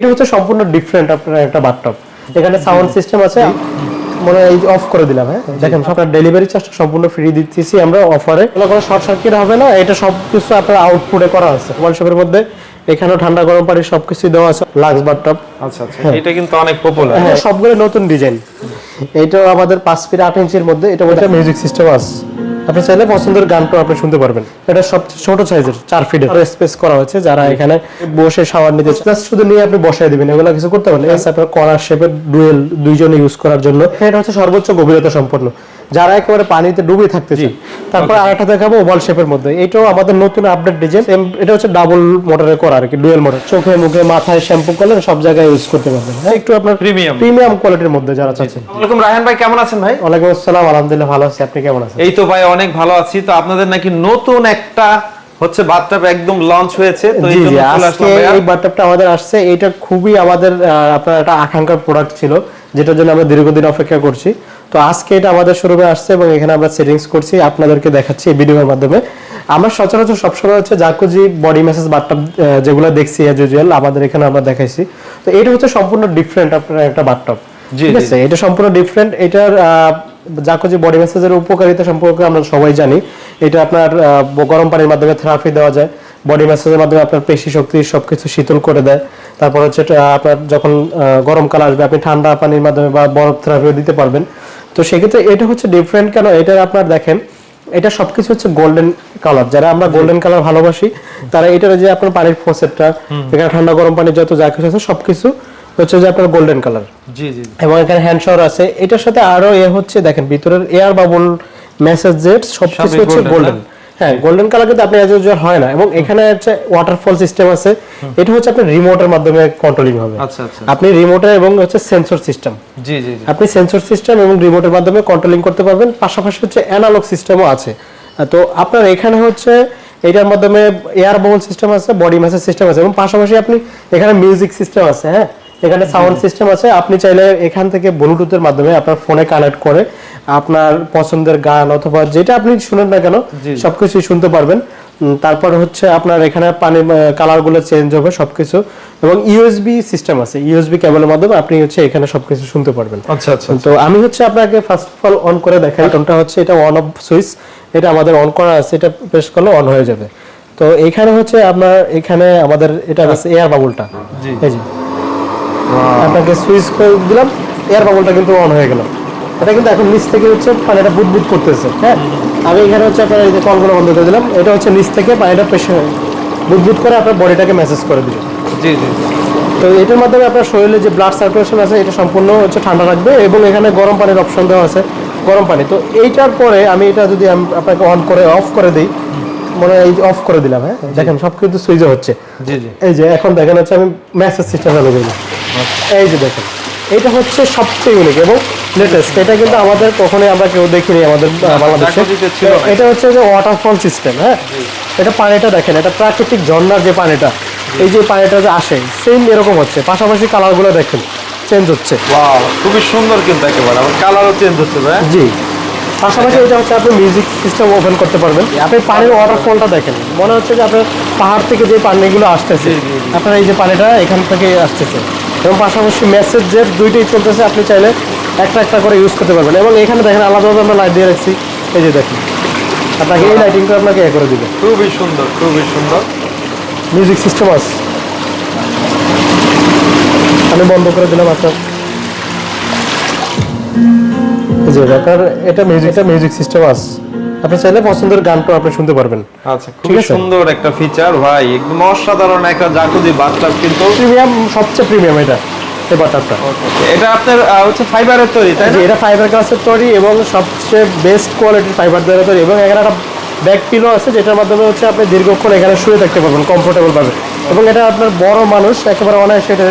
এটা হচ্ছে সম্পূর্ণ ডিফারেন্ট আপনার একটা বাথটব এখানে সাউন্ড সিস্টেম আছে মনে হয় এই অফ করে দিলাম হ্যাঁ? দেখেন আপনার ডেলিভারি চার্জটা সম্পূর্ণ ফ্রি দিতেছি আমরা অফারে কোনো শর্ট সার্কিট হবে না এটা সব কিছু আপনার আউটপুটে করা আছে। মোবাইল শপের মধ্যে এখানেও ঠান্ডা গরম পানি সবকিছু দেওয়া আছে লাক্স বাথটব আচ্ছা আচ্ছা। এটা কিন্তু অনেক পপুলার হ্যাঁ সবগুলো নতুন ডিজাইন এইটাও আমাদের পাঁচ ফিট আট ইঞ্চির মধ্যে এটা মিউজিক সিস্টেম আছে। আপনি চাইলে পছন্দের গানটা আপনি শুনতে পারবেন। এটা সব ছোট সাইজের চার ফিটের স্পেস করা হয়েছে যারা এখানে বসে শাওয়ার নিতে জাস্ট শুধু নিয়ে আপনি বসাই দিবেন এগুলো কিছু করতে পারবেন এস আপনার কলার শেপের ডুয়েল দুইজনে ইউজ করার জন্য। এটা হচ্ছে সর্বোচ্চ গভীরতা সম্পন্ন। যারা একেবারে পানিতে ডুবে থাকতে চায় তারপর আরেকটা দেখাবো ওভাল শেপের মধ্যে। এটাও আমাদের নতুন আপডেট ডিজাইন। এটা হচ্ছে ডাবল মোটরে করা আর কি ডুয়েল মোটর চোখে মুখে মাথায় শ্যাম্পু করলে সব জায়গায় ইউজ করতে পারবেন। হ্যাঁ একটু আপনার Premium। প্রিমিয়াম কোয়ালিটির মধ্যে যারা চাচ্ছেন। ওয়ালাইকুম রায়হান ভাই কেমন আছেন ভাই? ওয়ালাইকুম আসসালাম আলহামদুলিল্লাহ ভালো আছি। আপনি কেমন আছেন? এই তো ভাই অনেক ভালো আছি। তো আপনাদের নাকি নতুন একটা হচ্ছে বাথটাব একদম লঞ্চ হয়েছে। তো এই জন্য আজকে এই বাথটাবটা আমাদের আসছে। এটা খুবই আমাদের আপনার একটা আকাঙ্ক্ষার প্রোডাক্ট ছিল যেটার জন্য আমরা দীর্ঘদিন অপেক্ষা করছি। তো আজকে এটা আমাদের শোরুমে আসছে এবং এখানে আমরা সেটিংস করছি আপনাদেরকে দেখাচ্ছি এই ভিডিওর মাধ্যমে। আমরা সচরাচর সবসময় হচ্ছে জাকুজি বডি ম্যাসেজ বাথটাব যেগুলো দেখছি অ্যাজ ইউজুয়াল আমাদের এখানে আমরা দেখাইছি। তো এটা হচ্ছে সম্পূর্ণ ডিফারেন্ট আপনার একটা জি, ঠিক আছে? এটা সম্পূর্ণ ডিফারেন্ট এটার জাকুজি বডি ম্যাসেজের উপকারিতা সম্পর্কে আমরা সবাই জানি। এটা আপনার গরম পানির মাধ্যমে থেরাপি দেওয়া যায়। বডি ম্যাসেজের মাধ্যমে আপনার পেশি শক্তি সবকিছু শীতল করে দেয়। তারপর হচ্ছে আপনার যখন গরমকাল আসবে আপনি ঠান্ডা পানির মাধ্যমে বা বরফ থেরাপিও দিতে পারবেন। তো সেক্ষেত্রে এটা হচ্ছে ডিফারেন্ট কেন? এটা আপনার দেখেন এটা সবকিছু হচ্ছে গোল্ডেন কালার যারা আমরা গোল্ডেন কালার ভালোবাসি তারা এটার যে আপনার পানির ফোসেটটা এখানে ঠান্ডা গরম পানি যত যা কিছু আছে সবকিছু হচ্ছে যে আপনার গোল্ডেন কালার জি জি। এবং এখানে হ্যান্ড শাওয়ার আছে। এটার সাথে আরও এ হচ্ছে দেখেন ভিতরের এয়ার বাবল মেসেজ জেট সবকিছু হচ্ছে গোল্ডেন হ্যাঁ গোল্ডেন কালার কিন্তু আপনি অ্যাজ ইউজুয়াল হয় না এবং এখানে হচ্ছে ওয়াটারফল সিস্টেম আছে। এটা হচ্ছে আপনার রিমোটের মাধ্যমে কন্ট্রোলিং হবে। আচ্ছা আচ্ছা। আপনি রিমোটে এবং হচ্ছে সেন্সর সিস্টেম জি জি আপনি সেন্সর সিস্টেম এবং রিমোটের মাধ্যমে কন্ট্রোলিং করতে পারবেন। পাশাপাশি হচ্ছে অ্যানালগ সিস্টেমও আছে। তো আপনার এখানে হচ্ছে এটার মাধ্যমে এয়ার বাবল সিস্টেম আছে বডি ম্যাসেজ সিস্টেম আছে এবং পাশাপাশি আপনি এখানে মিউজিক সিস্টেম আছে হ্যাঁ? এখানে সাউন্ড সিস্টেম আছে। আপনি চাইলে এখান থেকে ব্লুটুথের মাধ্যমে আপনার ফোনে কানেক্ট করে আপনার পছন্দের গান অথবা যেটা আপনি শুনেন না কেন সবকিছু শুনতে পারবেন। তারপর হচ্ছে আপনার এখানে পানি কালারগুলো চেঞ্জ হবে সবকিছু। এবং ইউএসবি সিস্টেম আছে। ইউএসবি কেবলের মাধ্যমে আপনি হচ্ছে এখানে সবকিছু শুনতে পারবেন। আচ্ছা আচ্ছা তো আমি হচ্ছে আপনাকে ফার্স্ট অফ অল অন করে দেখাই। কোনটা হচ্ছে এটা অন অফ সুইচ এটা আমাদের অন করা আছে। এটা প্রেস করলে অন হয়ে যাবে। তো এখানে হচ্ছে আপনার এখানে আমাদের এটা আছে এয়ার বাবুলটা জি। এই যে। আপনাকে সুইচ করে দিলাম এয়ার বাবলটা কিন্তু অন হয়ে গেল। এটা কিন্তু এখন নিচ থেকে হচ্ছে পানিটা বুদবুদ করতেছে হ্যাঁ? আমি এখানে হচ্ছে আপনার এই যে কলগুলো বন্ধ করে দিলাম এটা হচ্ছে নিচ থেকে পানিটা প্রেশার বুদবুদ করে আপনার বডিটাকে মেসেজ করে দিবে। জি জি। তো এটার মাধ্যমে আপনার শরীরে যে ব্লাড সার্কুলেশন আছে এটা সম্পূর্ণ হচ্ছে ঠান্ডা রাখবে এবং এখানে গরম পানির অপশন দেওয়া আছে গরম পানি। তো এইটার পরে আমি এটা যদি আপনাকে অন করে অফ করে দিই মনে হয় এই অফ করে দিলাম হ্যাঁ? দেখেন সব কিন্তু সুইচে হচ্ছে। জি জি। এই যে এখন দেখেন হচ্ছে আমি মেসেজ সিস্টেম চালু করলাম এই যে দেখেন এটা হচ্ছে সবচেয়ে ইউনিক এবং লেটেস্ট এটা কিন্তু আমাদের কখনোই আমরা কেউ দেখিনি আমাদের বাংলাদেশে। এটা হচ্ছে যে ওয়াটারফল সিস্টেম হ্যাঁ? এটা পানিটা দেখেন এটা প্রাকৃতিক ঝর্ণার যে পানিটা এই যে পানিটা যে আসে সেম এরকম হচ্ছে। পাশাপাশি কালারগুলো দেখেন চেঞ্জ হচ্ছে। খুবই সুন্দর কিন্তু একেবারে কালারও চেঞ্জ হচ্ছে ভাই। জি। পাশাপাশি এটা হচ্ছে আপনি মিউজিক সিস্টেম ওপেন করতে পারবেন। আপনি পানির ওয়াটারফলটা দেখেন। মনে হচ্ছে যে আপনার পাহাড় থেকে যে পানিগুলো আসতেছে। আপনার এই যে পানিটা এখান থেকে আসতেছে। এবং পাশাপাশি মেসেজ যে দুইটাই চলতেছে আপনি চাইলে একটা একটা করে ইউজ করতে পারবেন। এবং এখানে দেখেন আলাদাভাবে আমরা লাইট দিয়ে রাখছি। এই যে দেখেন আপনাকে এই লাইটিংটা আপনাকে এ করে দিবে। খুবই সুন্দর খুবই সুন্দর। মিউজিক সিস্টেম আছে। আমি বন্ধ করে দিলাম আপনার। এই যে আপনার এটা মিউজিকটা মিউজিক সিস্টেম আছে। আপনি চাইলে পছন্দের গানটা আপনি শুনতে পারবেন। আচ্ছা আছে। সুন্দর একটা ফিচার ভাই। একদম অসাধারণ একটা জাকুজি বাথটাব কিন্তু। প্রিমিয়াম সবচেয়ে প্রিমিয়াম এটা এই বাটারটা এটা আপনার হচ্ছে ফাইবারের তৈরি তাই এটা ফাইবার গ্লাসের তৈরি এবং সবচেয়ে বেস্ট কোয়ালিটির ফাইবার দ্বারা তৈরি এবং এখানে একটা ব্যাক পিলো আছে যেটার মাধ্যমে হচ্ছে আপনি দীর্ঘক্ষণ এখানে শুয়ে থাকতে পারবেন কমফোর্টেবল পাবে এবং এটা আপনার বড় মানুষ একেবারে অনায়াসে এটা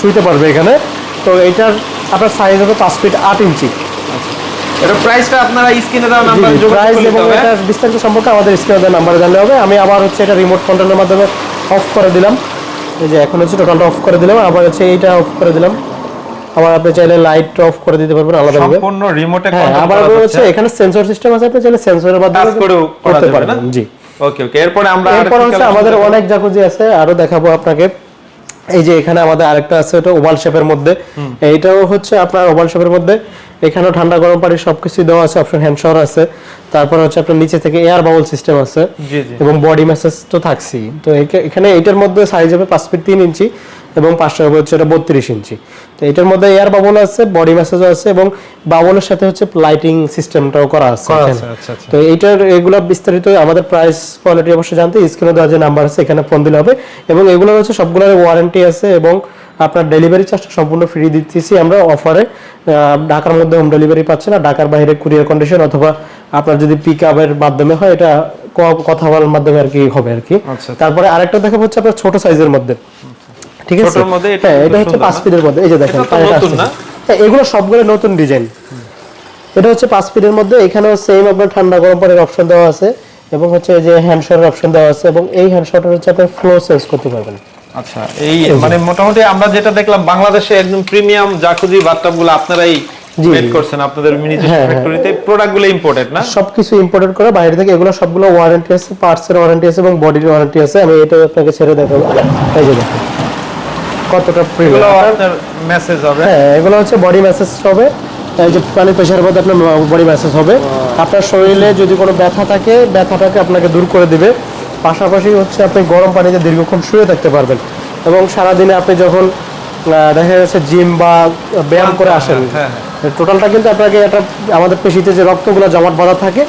শুইতে পারবে এখানে। তো এটার আপনার সাইজ হবে পাঁচ ফিট আট ইঞ্চি এটা প্রাইসটা আপনারা স্ক্রিনে দেওয়া নাম্বার যোগাযোগ প্রাইস এবং এটার বিস্তারিত সম্পর্কে আমাদের স্ক্রিনে নাম্বারে জানলে হবে। আমি আবার হচ্ছে এটা রিমোট কন্ট্রোলের মাধ্যমে অফ করে দিলাম। এই যে এখন হচ্ছে টোটালটা অফ করে দিলাম। আবার হচ্ছে এইটা অফ করে দিলাম। আবার আপনি চাইলে লাইট অফ করে দিতে পারবেন আলাদাভাবে সম্পূর্ণ রিমোটে হ্যাঁ আবার হচ্ছে এখানে সেন্সর সিস্টেম আছে আপনি চাইলে সেন্সরের মাধ্যমে করতে পারবেন জি। ওকে ওকে এরপরে আমরা এরপর হচ্ছে আমাদের অনেক জাকুজি আছে আরও দেখাবো আপনাকে। এই যে এখানে আমাদের আরেকটা আছে ওটা ওভাল শেপের মধ্যে। এইটাও হচ্ছে আপনার ওভাল শেপের মধ্যে। এখানেও ঠান্ডা গরম পানি সবকিছু দেওয়া আছে অপশন হ্যান্ড শাওয়ার আছে। তারপর হচ্ছে আপনার নিচে থেকে এয়ার বাবল সিস্টেম আছে। এবং বডি ম্যাসেজ তো থাকছেই। তো এখানে এটার মধ্যে সাইজ হবে পাঁচ ফিট তিন ইঞ্চি এবং পাঁচশো হবে হচ্ছে এটা বত্রিশ ইঞ্চি। তো এটার মধ্যে এয়ার বাবল আছে বডি ম্যাসেজও আছে এবং বাবলের সাথে হচ্ছে লাইটিং সিস্টেমটাও করা আছে। আচ্ছা, আচ্ছা। তো এইটার এগুলো বিস্তারিত আমাদের প্রাইস কোয়ালিটি অবশ্যই জানতে। স্ক্রিনে দেওয়া যে নাম্বার আছে এখানে ফোন দিলে হবে। এবং এগুলো হচ্ছে সবগুলোর ওয়ারেন্টি আছে এবং আপনার ডেলিভারি চার্জটা সম্পূর্ণ ফ্রি দিতেছি। আমরা অফারে ঢাকার মধ্যে হোম ডেলিভারি পাচ্ছেন আর ঢাকার বাইরে কুরিয়ার কন্ডিশন অথবা আপনার যদি পিক আপের মাধ্যমে হয় এটা কথা বলার মাধ্যমে আর কি হবে আর কি। আচ্ছা। তারপরে আরেকটা দেখাবো হচ্ছে আপনার ছোট সাইজের মধ্যে। ঠিক আছে? ছোটর মধ্যে এটা হ্যাঁ এটা হচ্ছে পাঁচ? ফিটের মধ্যে। এই যে দেখেন এটা নতুন না? হ্যাঁ এগুলো সবগুলো নতুন ডিজাইন এটা হচ্ছে পাঁচ ফিটের মধ্যে। এখানেও সেম আপনার ঠান্ডা গরম পানির অপশন দেওয়া আছে এবং হচ্ছে এই যে হ্যান্ড শাওয়ার অপশন দেওয়া আছে এবং এই হ্যান্ড শাওয়ারটা হচ্ছে আপনি ফ্লো চেঞ্জ করতে পারবেন। আচ্ছা এই মানে মোটামুটি আমরা যেটা দেখলাম বাংলাদেশে একদম প্রিমিয়াম জাকুজি বাথটাবগুলো আপনারাই মেড করছেন আপনাদের নিজস্ব। ফ্যাক্টরিতে প্রোডাক্টগুলো ইম্পোর্টেড না? সবকিছু ইম্পোর্টেড করে বাইরে থেকে এগুলো সবগুলো ওয়ারেন্টি আছে পার্টস এর ওয়ারেন্টি আছে এবং বডির ওয়ারেন্টি আছে। আমি এটা আপনাকে ছেড়ে দেখাবো। এই যে দেখেন কতটা এগুলো প্রিমিয়াম আপনার মেসেজ হবে। হ্যাঁ এগুলো হচ্ছে বডি মেসেজ হবে। এই যে পানি প্রেশার মধ্যে আপনার বডি মেসেজ হবে। আপনার শরীরে যদি কোনো ব্যথা থাকে ব্যথাটাকে আপনাকে দূর করে দিবে। পাশাপাশি হচ্ছে আপনি গরম পানিতে দীর্ঘক্ষণ শুয়ে থাকতে পারবেন। এবং সারাদিনে আপনি যখন দেখা যাচ্ছে জিম বা ব্যায়াম করে আসেন হ্যাঁ, টোটালটা কিন্তু আপনাকে একটা আমাদের পেশিতে যে রক্তগুলো জমাট বাঁধা থাকে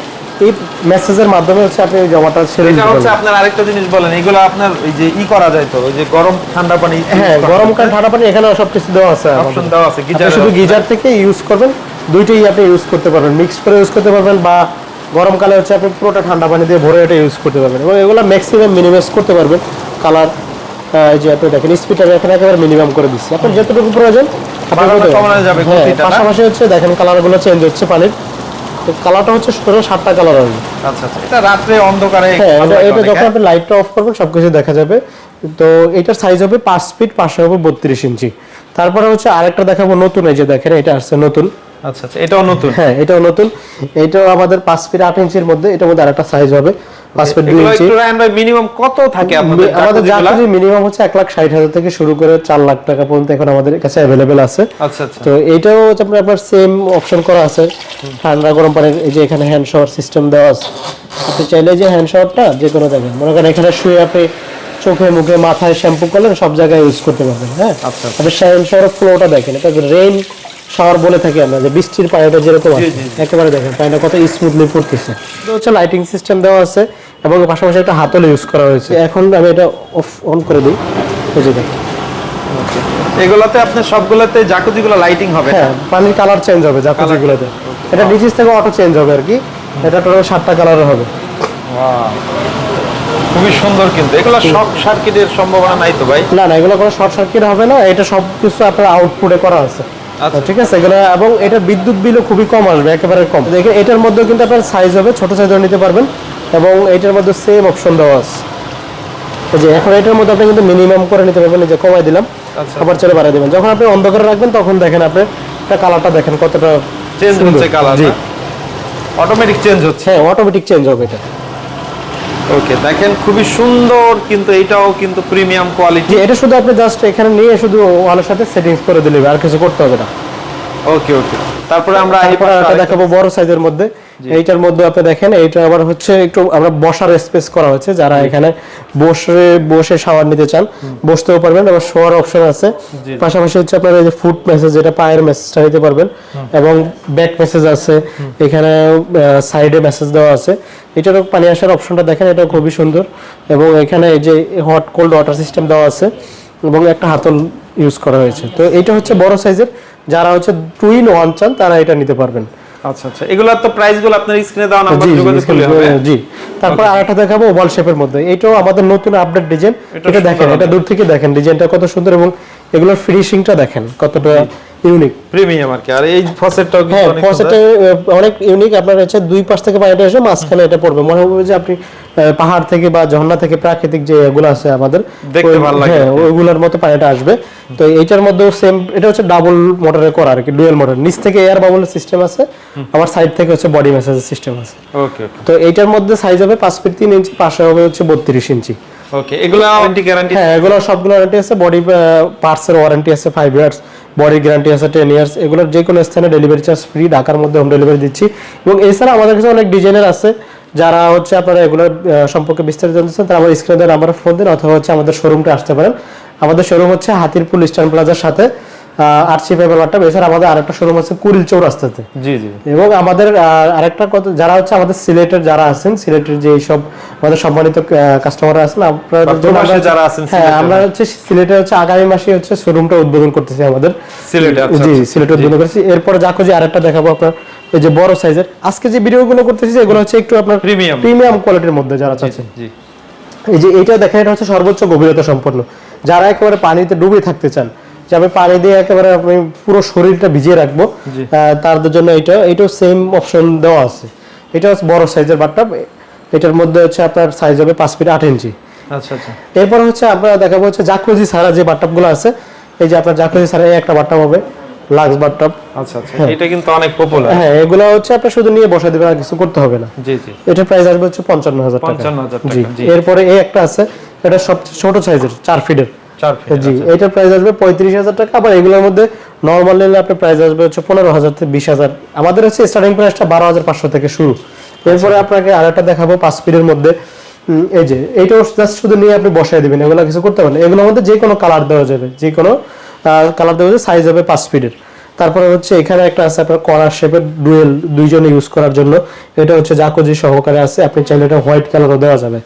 এই মেসেজের মাধ্যমে হচ্ছে আপনি জমাটা ছেড়ে দিতে হচ্ছে আপনার আরেকটা জিনিস বলেন এগুলো আপনার ওই যে ই করা যায় তো ওই যে গরম ঠান্ডা পানি হ্যাঁ গরমকাল ঠান্ডা পানি এখানে সব কিছু দেওয়া আছে অপশন দেওয়া আছে গিজার শুধু গিজার থেকে ইউজ করবেন দুইটাই আপনি ইউজ করতে পারবেন। মিক্স করে ইউজ করতে পারবেন বা গরমকালে হচ্ছে আপনি পুরোটা ঠান্ডা পানি দিয়ে ভরে এটা ইউজ করতে পারবেন এবং এগুলো ম্যাক্সিমাম মিনিমাইজ করতে পারবেন। কালার এই যে আপনি দেখেন স্পিড আমি এখানে একেবারে মিনিমাম করে দিচ্ছি। আপনার যতটুকু প্রয়োজন হ্যাঁ? পাশাপাশি হচ্ছে দেখেন কালারগুলো চেঞ্জ হচ্ছে পানির। কালারটা হচ্ছে টোটাল সাতটা কালার আসবে আচ্ছা আচ্ছা। এটা রাত্রে অন্ধকারে হ্যাঁ এটা লাগে এটা অনেক, যখন হ্যাঁ? আপনি লাইটটা অফ করবেন সবকিছু দেখা যাবে। তো এটার সাইজ হবে পাঁচ ফিট পাশে হবে বত্রিশ ইঞ্চি। তারপরে হচ্ছে আরেকটা দেখাবো নতুন এই যে দেখেন এটা আসছে নতুন। আচ্ছা আচ্ছা এটাও নতুন? হ্যাঁ এটাও নতুন। এটাও আমাদের ফিট ইঞ্চির মধ্যে এটার মধ্যে আরেকটা সাইজ হবে পাঁচ ফিট দুই ইঞ্চি। একটু রায়ন ভাই মিনিমাম কত থাকে আপনাদের আমাদের জাকুজি মিনিমাম হচ্ছে এক লাখ ষাট হাজার থেকে শুরু করে চার লাখ টাকা পর্যন্ত এখন আমাদের কাছে অ্যাভেলেবেল আছে। আচ্ছা আচ্ছা। তো এইটাও আপনার আপনার সেম অপশন করা আছে। ঠান্ডা গরম পানির এই যে এখানে হ্যান্ড শাওয়ার সিস্টেম দেওয়া আছে। আপনি চাইলে যে হ্যান্ড শাওয়ারটা যে কোনো দেখেন মনে করেন এখানে শুয়ে আপনি চোখে মুখে মাথায় শ্যাম্পু করলেন সব জায়গায় ইউজ করতে পারবেন হ্যাঁ। আপনি ফ্লোটা দেখেন এটা রেইন শাওয়ার বলে থাকি আমরা যে বৃষ্টির পানিটা যেরকম আছে। একেবারে দেখেন পানিটা কত স্মুথলি পড়তেছে। এটা হচ্ছে লাইটিং সিস্টেম দেওয়া আছে এবং পাশাপাশি একটা হাতল ইউজ করা হয়েছে। এখন আমি এটা অফ অন করে দিই। যে দেখেন। এগুলাতে আপনার সবগুলোতে জাকুজিগুলো লাইটিং হবে হ্যাঁ পানির কালার চেঞ্জ হবে জাকুজিগুলোতে। এটা নিচের থেকে অটো চেঞ্জ হবে আর কি। এটা টোটাল সাতটা কালার হবে. খুবই সুন্দর কিন্তু। এগুলো শর্ট সার্কিটের সম্ভাবনা নাই তো ভাই? না না এগুলো কোনো শর্ট সার্কিট হবে না। এটা সব কিছু আপনার আউটপুটে করা আছে। ঠিক আছে এগুলো এবং এটা বিদ্যুৎ বিলও খুবই কম আসবে একেবারে কম। দেখে এটার মধ্যে কিন্তু আপনার সাইজ হবে ছোট সাইজও নিতে পারবেন এবং এটার মধ্যে সেম অপশন দেওয়া আছে। যে এখন এটার মধ্যে আপনি কিন্তু মিনিমাম করে নিতে পারবেন যে কমাই দিলাম আচ্ছা। আবার চলে বাড়াই দেবেন। যখন আপনি অন্ধকারে রাখবেন তখন দেখেন আপনি কালারটা দেখেন কতটা চেঞ্জ হচ্ছে কালার অটোমেটিক চেঞ্জ হচ্ছে। হ্যাঁ অটোমেটিক চেঞ্জ হবে এটা। ওকে দেখেন খুবই সুন্দর কিন্তু এটাও কিন্তু প্রিমিয়াম কোয়ালিটি এটা শুধু আপনি জাস্ট এখানে নিয়ে শুধু ওয়ালের সাথে সেটিংস করে দিলে আর কিছু করতে হবে না। ওকে ওকে। তারপরে আমরা দেখাবো বড় সাইজের মধ্যে। এইটার মধ্যে আপনি দেখেন এইটা আবার হচ্ছে একটু আমরা বসার স্পেস করা হয়েছে যারা এখানে বসে বসে শাওয়ার নিতে চান বসতেও পারবেন আবার শোয়ার অপশন আছে। পাশাপাশি হচ্ছে আপনার এই যে ফুট মেসেজ যেটা পায়ের মেসেজটা নিতে পারবেন এবং ব্যাক মেসেজ আছে এখানে সাইডে মেসেজ দেওয়া আছে। এটারও পানি আসার অপশনটা দেখেন এটা খুবই সুন্দর এবং এখানে এই যে হট কোল্ড ওয়াটার সিস্টেম দেওয়া আছে এবং একটা হাতল ইউজ করা হয়েছে। তো এটা হচ্ছে বড় সাইজের যারা হচ্ছে টু ইন ওয়ান চান তারা এটা নিতে পারবেন। আচ্ছা আচ্ছা। এগুলো তো প্রাইসগুলো আপনার স্ক্রিনে দেওয়া নাম্বার যোগাযোগ করলে হবে। জি। তারপর আরেকটা দেখাবো ওভাল শেপের মধ্যে। এটাও আমাদের নতুন আপডেট ডিজাইন এটা দেখেন এটা দূর থেকে দেখেন। ডিজাইনটা কত সুন্দর এবং এগুলোর ফিনিশিংটা দেখেন কতটা ইউনিক প্রিমিয়াম আর কি। আর এই ফসেটটাও কিন্তু হ্যাঁ অনেক ফসেটে অনেক ইউনিক আপনার হচ্ছে দুই পাশ থেকে পানিটা এসে মাঝখানে এটা পড়বে। মনে হবে যে আপনি পাহাড় থেকে বা ঝর্ণা থেকে প্রাকৃতিক যে এগুলো আছে আমাদের দেখতে ভালো লাগে হ্যাঁ ওইগুলোর মতো পানিটা আসবে। তো এইটার মধ্যেও সেম এটা হচ্ছে ডাবল মোটরে করা আর কি ডুয়েল মোটর নিচ থেকে এয়ার বাবল সিস্টেম আছে আবার সাইড থেকে হচ্ছে বডি ম্যাসেজের সিস্টেম আছে। ওকে ওকে তো এইটার মধ্যে সাইজ হবে পাঁচ ফিট তিন ইঞ্চি পাশে হবে হচ্ছে বত্রিশ ইঞ্চি ওকে এগুলো ওয়ারেন্টি গ্যারান্টি হ্যাঁ এগুলো সবগুলো ওয়ারেন্টি আছে বডি পার্টসের ওয়ারেন্টি আছে ফাইভ ইয়ার্স বডি গ্যারান্টি আছে টেন ইয়ার্স এগুলোর যে কোনো স্থানে ডেলিভারি চার্জ ফ্রি ঢাকার মধ্যে হোম ডেলিভারি দিচ্ছি। এবং এছাড়া আমাদের কাছে অনেক ডিজাইনের আছে যারা হচ্ছে আপনারা এগুলো সম্পর্কে বিস্তারিত জানতে চান তারা আমার স্ক্রিনে নাম্বার ফোন দিন অথবা হচ্ছে আমাদের শোরুমটা আসতে পারেন। আমাদের শোরুম হচ্ছে হাতিরপুল ইস্টার্ন প্লাজার সাথে। আরসি এছাড়া আমাদের আরেকটা শোরুম আছে কুড়িল চৌরাস্তাতে। জি জি। এবং আমাদের আরেকটা কথা যারা হচ্ছে আমাদের সিলেটের যারা আছেন সিলেটের যে সব আমাদের সম্মানিত কাস্টমার আছেন আপনাদের জন্য যারা আছেন হ্যাঁ আমরা হচ্ছে সিলেটে হচ্ছে আগামী মাসে হচ্ছে শোরুমটা উদ্বোধন করতেছি আমাদের। সিলেটে, আচ্ছা, জি আচ্ছা, সিলেটে উদ্বোধন করছি এরপরে যাকো যে আরেকটা দেখাবো আপনার এই যে বড় সাইজের আজকে যে ভিডিওগুলো করতেছি এগুলো হচ্ছে একটু আপনার Premium। প্রিমিয়াম কোয়ালিটির মধ্যে যারা চাচ্ছেন। জি। এই যে এটা দেখেন এটা হচ্ছে সর্বোচ্চ গভীরতা সম্পন্ন। যারা একেবারে পানিতে ডুবে থাকতে চান যে আমি পানি দিয়ে একেবারে আপনি পুরো শরীরটা ভিজিয়ে রাখব। তাদের জন্য এটা এটাও সেম অপশন দেওয়া আছে। এটা হচ্ছে বড় সাইজের বাটটাপ এটার মধ্যে হচ্ছে আপনার সাইজ হবে পাঁচ ফিট আট ইঞ্চি। আচ্ছা আচ্ছা। এরপর হচ্ছে আপনারা দেখাবো হচ্ছে জাকুজি ছাড়া যে বাটটাপগুলো আছে এই যে আপনার জাকুজি এই একটা বাটটাপ হবে লাক্স বাটটাপ আচ্ছা আচ্ছা। এটা কিন্তু অনেক পপুলার হ্যাঁ এগুলো হচ্ছে আপনি শুধু নিয়ে বসে দেবেন আর কিছু করতে হবে না। জি জি। এটার প্রাইস আসবে হচ্ছে পঞ্চান্ন হাজার টাকা। 55,000 টাকা, জি। এরপরে এই একটা আছে এটা সবচেয়ে ছোট সাইজের চার ফিটের চার ফিট জি এটার প্রাইস আসবে পঁয়ত্রিশ হাজার টাকা আবার এগুলোর মধ্যে নর্মাল নিলে আপনার প্রাইস আসবে হচ্ছে পনেরো হাজার থেকে বিশ হাজার। আমাদের হচ্ছে স্টার্টিং প্রাইসটা বারো হাজার পাঁচশো থেকে শুরু। এরপরে আপনাকে আরেকটা দেখাবো পাঁচ মধ্যে। এই যে এইটাও জাস্ট শুধু নিয়ে আপনি বসাই দিবেন এগুলো কিছু করতে পারেন এগুলোর মধ্যে যে কোনো কালার দেওয়া যাবে যে কোনো কালার দেওয়া যাবে সাইজ হবে পাঁচ ফিটের তারপরে হচ্ছে এখানে একটা আছে আপনার কলার শেপের ডুয়েল দুইজন ইউজ করার জন্য। এটা হচ্ছে জাকোজি সহকারে আছে আপনি চাইলে এটা হোয়াইট কালারও দেওয়া যাবে।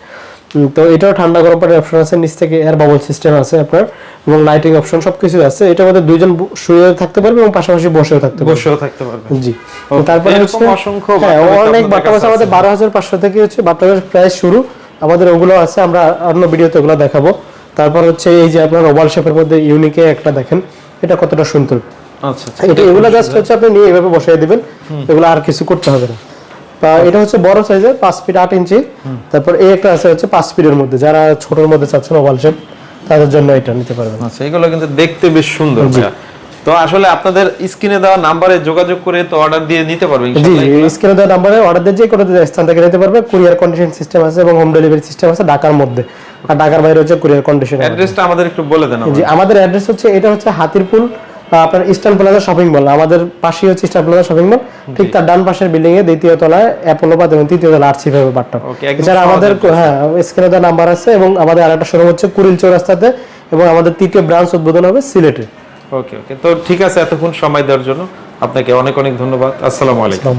তো এটাও ঠান্ডা গরম পানির অপশন আছে নিচ থেকে এয়ার বাবল সিস্টেম আছে আপনার এবং লাইটিং অপশন সবকিছু আছে। এটার মধ্যে দুইজন শুয়ে থাকতে পারবে এবং পাশাপাশি বসেও থাকতে পারবে। বসেও থাকতে পারবে। জি। তারপরে হচ্ছে অসংখ্য হ্যাঁ অনেক বাট্টা আছে আমাদের। বারো হাজার পাঁচশো থেকে হচ্ছে বাট্টাবের প্রাইস শুরু। আমাদের ওগুলো আছে আমরা অন্য ভিডিওতে ওগুলো দেখাবো। তারপর হচ্ছে এই যে আপনার ওভাল শেপের মধ্যে ইউনিকে একটা দেখেন এটা কতটা সুন্দর। আচ্ছা আচ্ছা। এটা এগুলো জাস্ট হচ্ছে আপনি নিয়ে এভাবে বসাই দিবেন এগুলো আর কিছু করতে হবে না। এটা হচ্ছে বড় সাইজের পাঁচ ফিট আট ইঞ্চি তারপর এই একটা আছে হচ্ছে পাঁচ ফিটের মধ্যে। যারা ছোটর মধ্যে চাচ্ছেন ওভাল শেপ তাদের জন্য এটা নিতে পারবেন। আচ্ছা এগুলো কিন্তু দেখতে বেশ সুন্দর। ভাইয়া। তো আসলে আপনাদের স্ক্রিনে দেওয়া নাম্বারে যোগাযোগ করে তো অর্ডার দিয়ে নিতে পারবেন জি। স্ক্রিনে দেওয়া নাম্বারে অর্ডার দিয়ে যে কোনো স্থান থেকে নিতে পারবে কুরিয়ার কন্ডিশন সিস্টেম আছে এবং হোম ডেলিভারি সিস্টেম আছে ঢাকার মধ্যে। আর ঢাকার বাইরে হচ্ছে কুরিয়ার কন্ডিশন অ্যাড্রেসটা আমাদের একটু বলে দেন জি আমাদের। অ্যাড্রেস হচ্ছে এটা হচ্ছে হাতিরপুল আপনার ইস্টার্ন প্লাজা শপিং মল আমাদের পাশেই হচ্ছে ইস্টার্ন প্লাজা শপিং মল ঠিক তার ডান পাশের বিল্ডিং এ দ্বিতীয় তলায় অ্যাপোলো বাদ এবং তৃতীয় তলায় আরসি ভাবে একদম এছাড়া আমাদের হ্যাঁ স্ক্রিনে দেওয়া নাম্বার আছে এবং আমাদের আরেকটা শোরুম হচ্ছে কুড়িল চৌরাস্তাতে এবং আমাদের তৃতীয় ব্রাঞ্চ উদ্বোধন হবে সিলেটে ওকে ওকে তো ঠিক আছে এতক্ষণ সময় দেওয়ার জন্য। আপনাকে অনেক অনেক ধন্যবাদ। আসসালামু আলাইকুম।